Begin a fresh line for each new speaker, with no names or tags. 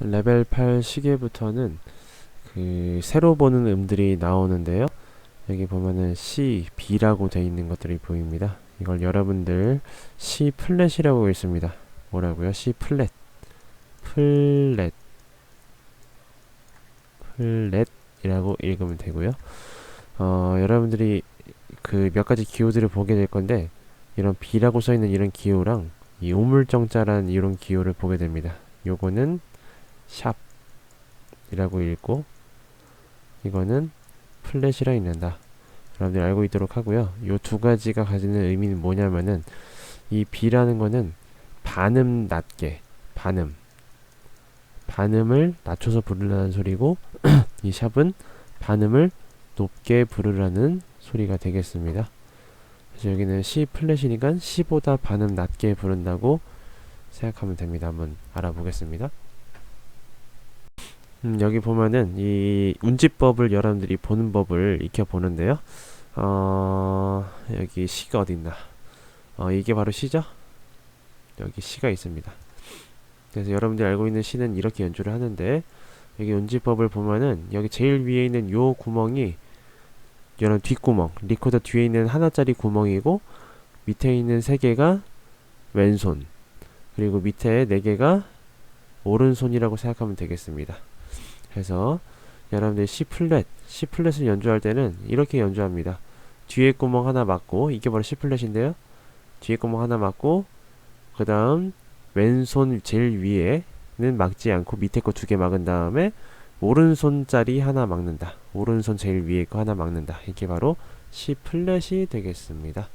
레벨 8 시계부터는 그 새로 보는 음들이 나오는데요. 여기 보면은 C, B라고 되어 있는 것들이 보입니다. 이걸 여러분들 C 플랫이라고 있습니다. 뭐라고요? C 플랫. 플랫. 플랫이라고 읽으면 되고요. 어, 여러분들이 그 몇 가지 기호들을 보게 될 건데 이런 B라고 써 있는 이런 기호랑 이 우물정자란 이런 기호를 보게 됩니다. 요거는 샵이라고 읽고 이거는 플랫이라 읽는다. 여러분들 알고 있도록 하고요. 요두 가지가 가지는 의미는 뭐냐면은 이 B라는 거는 반음 낮게 반음 반음을 낮춰서 부르라는 소리고 이 샵은 반음을 높게 부르라는 소리가 되겠습니다. 그래서 여기는 C 플랫이니까 C보다 반음 낮게 부른다고 생각하면 됩니다. 한번 알아보겠습니다. 음, 여기 보면은 이 운지법을 여러분들이 보는 법을 익혀 보는데요. 어, 여기 시가 어디 있나? 어, 이게 바로 시죠? 여기 시가 있습니다. 그래서 여러분들이 알고 있는 시는 이렇게 연주를 하는데 여기 운지법을 보면은 여기 제일 위에 있는 요 구멍이 여러분 뒷구멍, 리코더 뒤에 있는 하나짜리 구멍이고 밑에 있는 세 개가 왼손 그리고 밑에 네 개가 오른손이라고 생각하면 되겠습니다. 그래서 여러분들 C 플랫, C 플랫을 연주할 때는 이렇게 연주합니다. 뒤에 구멍 하나 막고 이게 바로 C 플랫인데요. 뒤에 구멍 하나 막고 그 다음 왼손 제일 위에는 막지 않고 밑에 거 두 개 막은 다음에 오른손짜리 하나 막는다. 오른손 제일 위에 거 하나 막는다. 이게 바로 C 플랫이 되겠습니다.